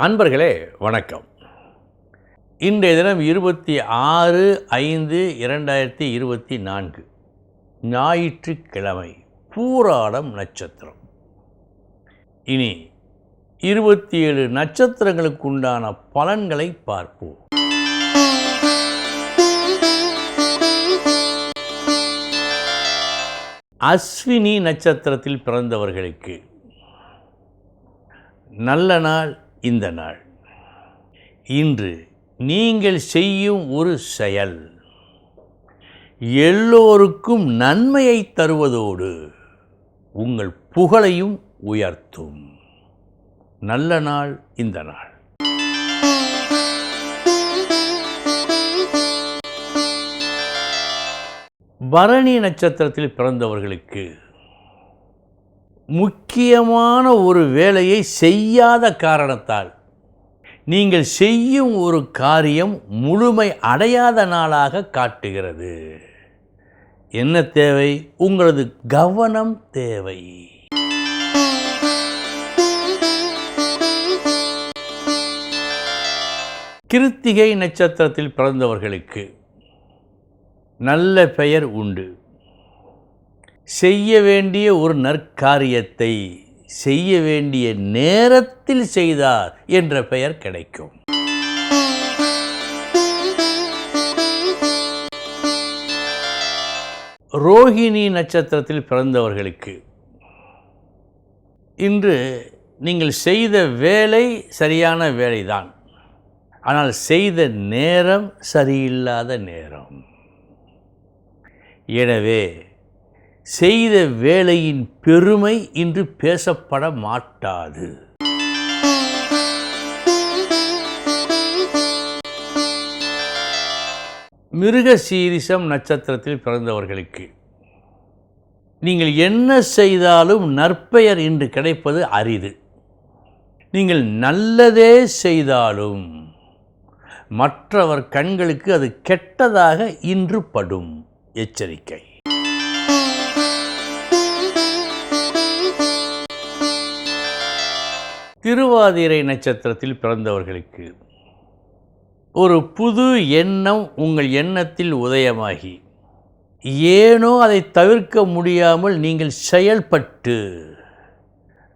அன்பர்களே வணக்கம். இன்றைய தினம் இருபத்தி ஆறு ஐந்து இரண்டாயிரத்தி இருபத்தி நான்கு. ஞாயிற்றுக்கிழமை பூராடம் நட்சத்திரம். இனி இருபத்தி ஏழு நட்சத்திரங்களுக்கு உண்டான பலன்களை பார்ப்போம். அஸ்வினி நட்சத்திரத்தில் பிறந்தவர்களுக்கு நல்ல நாள் இந்த நாள். இன்று நீங்கள் செய்யும் ஒரு செயல். எல்லோருக்கும் நன்மையை தருவதோடு உங்கள் புகழையும் உயர்த்தும். நல்ல நாள் இந்த நாள். பரணி நட்சத்திரத்தில் பிறந்தவர்களுக்கு முக்கியமான ஒரு வேலையை செய்யாத காரணத்தால். நீங்கள் செய்யும் ஒரு காரியம் முழுமை அடையாத நாளாக காட்டுகிறது. என்ன தேவை? உங்களது கவனம் தேவை. கிருத்திகை நட்சத்திரத்தில் பிறந்தவர்களுக்கு நல்ல பெயர் உண்டு. செய்ய வேண்டிய ஒரு நற்காரியத்தை செய்ய வேண்டிய நேரத்தில் செய்தார் என்ற பெயர் கிடைக்கும். ரோஹிணி நட்சத்திரத்தில் பிறந்தவர்களுக்கு இன்று நீங்கள் செய்த வேலை சரியான வேலைதான். ஆனால் செய்த நேரம் சரியில்லாத நேரம். எனவே செய்த வேலையின் பெருமை இன்று பேசப்பட மாட்டாது. மிருக சீரிசம் நட்சத்திரத்தில் பிறந்தவர்களுக்கு நீங்கள் என்ன செய்தாலும் நற்பெயர் இன்று கிடைப்பது அரிது. நீங்கள் நல்லதே செய்தாலும் மற்றவர் கண்களுக்கு அது கெட்டதாக இன்று படும். எச்சரிக்கை. திருவாதிரை நட்சத்திரத்தில் பிறந்தவர்களுக்கு ஒரு புது எண்ணம் உங்கள் எண்ணத்தில் உதயமாகி ஏனோ அதை தவிர்க்க முடியாமல் நீங்கள் செயல்பட்டு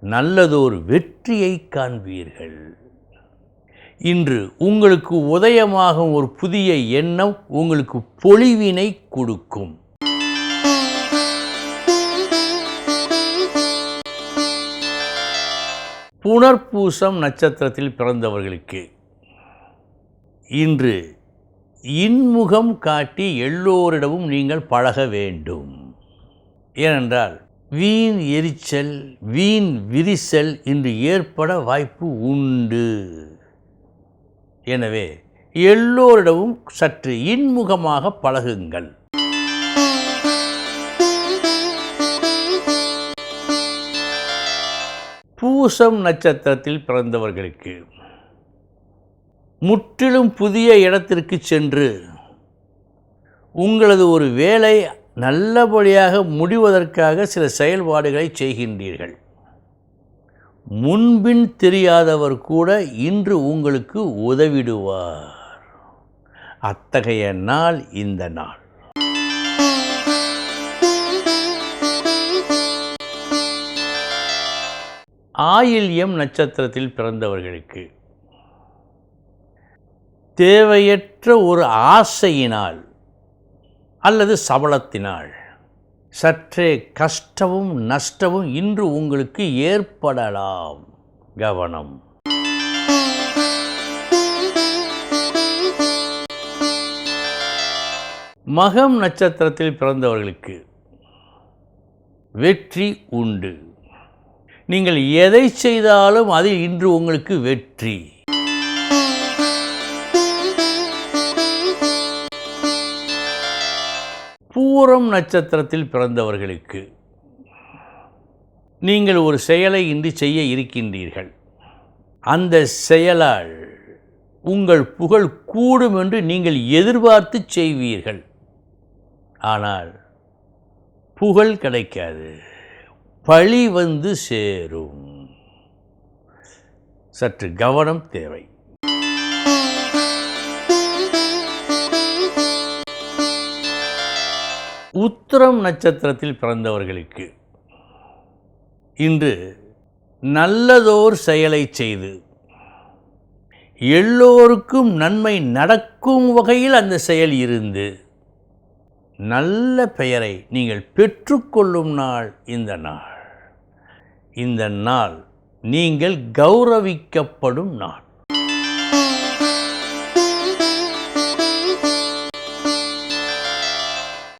நல்லதொரு வெற்றியை காண்பீர்கள். இன்று உங்களுக்கு உதயமாகும் ஒரு புதிய எண்ணம் உங்களுக்கு பொலிவினை கொடுக்கும். புனர்பூசம் நட்சத்திரத்தில் பிறந்தவர்களுக்கு இன்று இன்முகம் காட்டி எல்லோரிடமும் நீங்கள் பழக வேண்டும். ஏனென்றால் வீண் எரிச்சல் வீண் விரிசல் இன்று ஏற்பட வாய்ப்பு உண்டு. எனவே எல்லோரிடமும் சற்று இன்முகமாக பழகுங்கள். பூசம் நட்சத்திரத்தில் பிறந்தவர்களுக்கு. முற்றிலும் புதிய இடத்திற்கு சென்று உங்களது ஒரு வேலை நல்லபடியாக முடிவதற்காக சில செயல்பாடுகளை செய்கின்றீர்கள். முன்பின் தெரியாதவர் கூட இன்று உங்களுக்கு உதவிடுவார். அத்தகைய நாள் இந்த நாள். ஆயில்யம் நட்சத்திரத்தில் பிறந்தவர்களுக்கு. தேவையற்ற ஒரு ஆசையினால் அல்லது சபலத்தினால். சற்றே கஷ்டமும் நஷ்டமும் இன்று உங்களுக்கு ஏற்படலாம். கவனம். மகம் நட்சத்திரத்தில் பிறந்தவர்களுக்கு வெற்றி உண்டு. நீங்கள் எதை செய்தாலும் அதில் இன்று உங்களுக்கு வெற்றி. பூரம் நட்சத்திரத்தில் பிறந்தவர்களுக்கு நீங்கள் ஒரு செயலை இன்று செய்ய இருக்கின்றீர்கள். அந்த செயலால் உங்கள் புகழ் கூடும் என்று நீங்கள் எதிர்பார்த்து செய்வீர்கள். ஆனால் புகழ் கிடைக்காது. பழி வந்து சேரும். சற்று கவனம் தேவை. உத்திரம் நட்சத்திரத்தில் பிறந்தவர்களுக்கு இன்று நல்லதோர் செயலை செய்து எல்லோருக்கும் நன்மை நடக்கும் வகையில் அந்த செயல் இருந்து நல்ல பெயரை நீங்கள் பெற்றுக்கொள்ளும் நாள் இந்த நாள். இந்த நாள் நீங்கள் கௌரவிக்கப்படும் நாள்.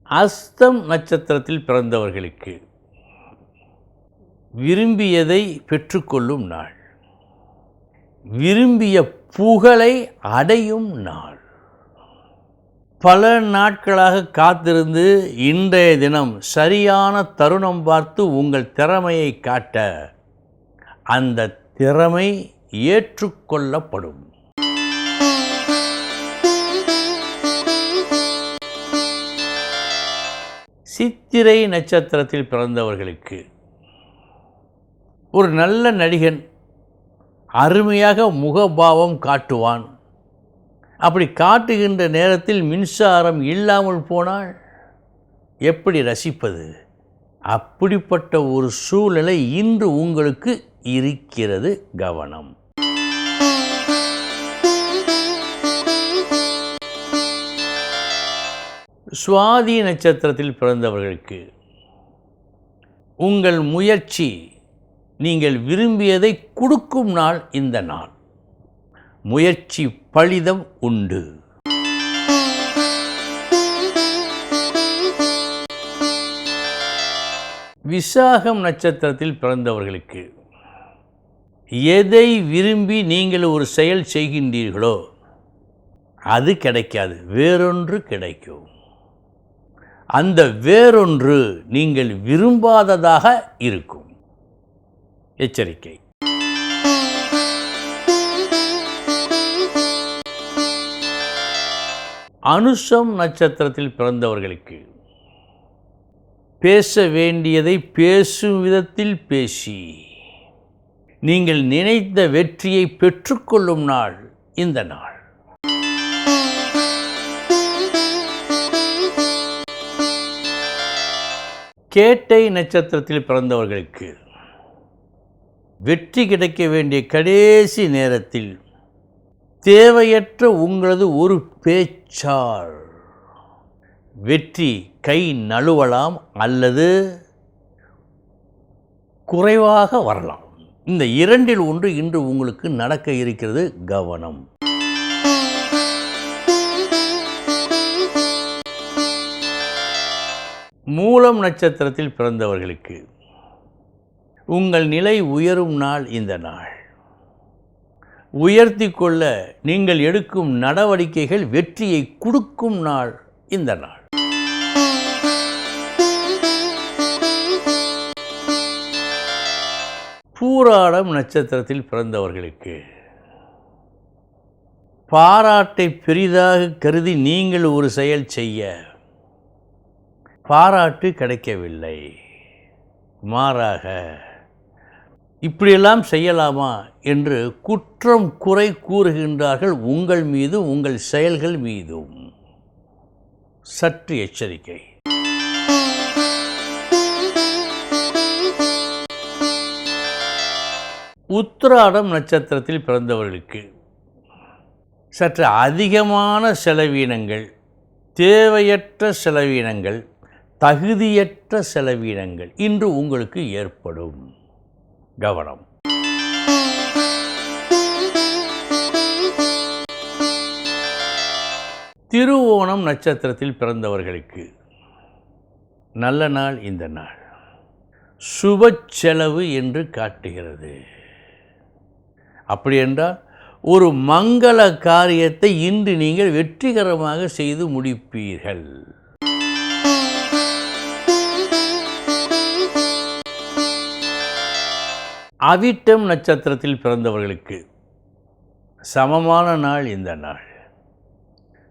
அஸ்தம் நட்சத்திரத்தில் பிறந்தவர்களுக்கு விரும்பியதை பெற்றுக்கொள்ளும் நாள். விரும்பிய புகழை அடையும் நாள். பல நாட்களாக காத்திருந்து இன்றைய தினம் சரியான தருணம் பார்த்து உங்கள் திறமையை காட்ட அந்த திறமை ஏற்றுக்கொள்ளப்படும். சித்திரை நட்சத்திரத்தில் பிறந்தவர்களுக்கு ஒரு நல்ல நடிகன் அருமையாக முகபாவம் காட்டுவான். அப்படி காட்டுகின்ற நேரத்தில் மின்சாரம் இல்லாமல் போனால் எப்படி ரசிப்பது? அப்படிப்பட்ட ஒரு சூழ்நிலை இன்று உங்களுக்கு இருக்கிறது கவனம். சுவாதி நட்சத்திரத்தில் பிறந்தவர்களுக்கு உங்கள் முயற்சி நீங்கள் விரும்பியதை கொடுக்கும் நாள் இந்த நாள். முயற்சி பலிதம் உண்டு. விசாகம் நட்சத்திரத்தில் பிறந்தவர்களுக்கு எதை விரும்பி நீங்கள் ஒரு செயல் செய்கின்றீர்களோ அது கிடைக்காது வேறொன்று கிடைக்கும். அந்த வேறொன்று நீங்கள் விரும்பாததாக இருக்கும். எச்சரிக்கை. அனுஷம் நட்சத்திரத்தில் பிறந்தவர்களுக்கு பேச வேண்டியதை பேசும் விதத்தில் பேசி நீங்கள் நினைத்த வெற்றியை பெற்றுக்கொள்ளும் நாள் இந்த நாள். கேட்டை நட்சத்திரத்தில் பிறந்தவர்களுக்கு வெற்றி கிடைக்க வேண்டிய கடைசி நேரத்தில் தேவையற்ற உங்களது ஒரு பேச்சால். வெற்றி கை நழுவலாம் அல்லது குறைவாக வரலாம். இந்த இரண்டில் ஒன்று இன்று உங்களுக்கு நடக்க இருக்கிறது கவனம். மூலம் நட்சத்திரத்தில் பிறந்தவர்களுக்கு உங்கள் நிலை உயரும் நாள் இந்த நாள். உயர்த்தி கொள்ள நீங்கள் எடுக்கும் நடவடிக்கைகள் வெற்றியை கொடுக்கும் நாள் இந்த நாள். பூராடம் நட்சத்திரத்தில் பிறந்தவர்களுக்கு. பாராட்டை பெரிதாக கருதி நீங்கள் ஒரு செயல் செய்ய பாராட்டு கிடைக்கவில்லை. மாறாக இப்படியெல்லாம் செய்யலாமா என்று குற்றம் குறை கூறுகின்றார்கள் உங்கள் மீது உங்கள் செயல்கள் மீதும். சற்று எச்சரிக்கை. உத்திராடம் நட்சத்திரத்தில் பிறந்தவர்களுக்கு சற்று அதிகமான செலவீனங்கள் தேவையற்ற செலவீனங்கள் தகுதியற்ற செலவீனங்கள் இன்று உங்களுக்கு ஏற்படும். கவனம். திருவோணம் நட்சத்திரத்தில் பிறந்தவர்களுக்கு நல்ல நாள் இந்த நாள். சுப செலவு என்று காட்டுகிறது. அப்படி என்றால் ஒரு மங்கள காரியத்தை இன்று நீங்கள் வெற்றிகரமாக செய்து முடிப்பீர்கள். அவிட்டம் நட்சத்திரத்தில் பிறந்தவர்களுக்கு சமமான நாள் இந்த நாள்.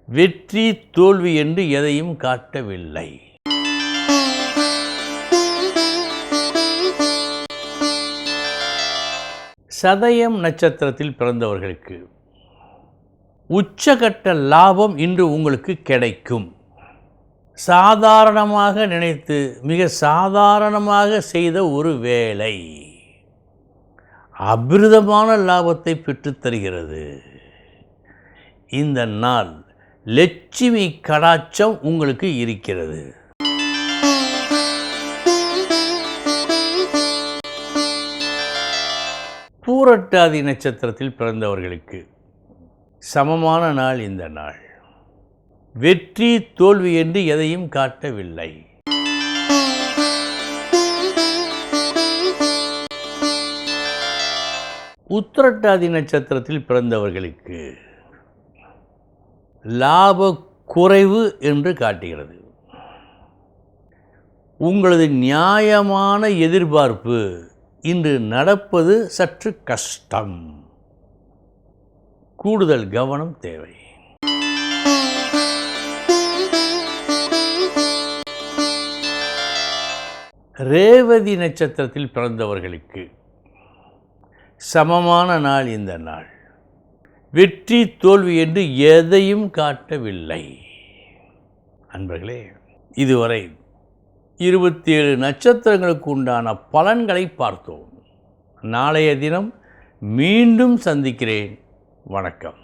வெற்றி தோல்வி என்று எதையும் காட்டவில்லை. சதயம் நட்சத்திரத்தில் பிறந்தவர்களுக்கு உச்சகட்ட லாபம் இன்று உங்களுக்கு கிடைக்கும். சாதாரணமாக நினைத்து மிக சாதாரணமாக செய்த ஒரு வேலை. அபிரதமான லாபத்தை பெற்றுத் தருகிறது. இந்த நாள் லட்சுமி கடாட்சம் உங்களுக்கு இருக்கிறது. பூரட்டாதி நட்சத்திரத்தில் பிறந்தவர்களுக்கு சமமான நாள் இந்த நாள். வெற்றி தோல்வி என்று எதையும் காட்டவில்லை. உத்திரட்டாதி நட்சத்திரத்தில் பிறந்தவர்களுக்கு லாப குறைவு என்று காட்டுகிறது. உங்களது நியாயமான எதிர்பார்ப்பு இன்று நடப்பது சற்று கஷ்டம். கூடுதல் கவனம் தேவை. ரேவதி நட்சத்திரத்தில் பிறந்தவர்களுக்கு சமமான நாள் இந்த நாள். வெற்றி தோல்வி என்று எதையும் காட்டவில்லை. அன்பர்களே இதுவரை இருபத்தி ஏழு நட்சத்திரங்களுக்கு உண்டான பலன்களை பார்த்தோம். நாளைய தினம் மீண்டும் சந்திக்கிறேன். வணக்கம்.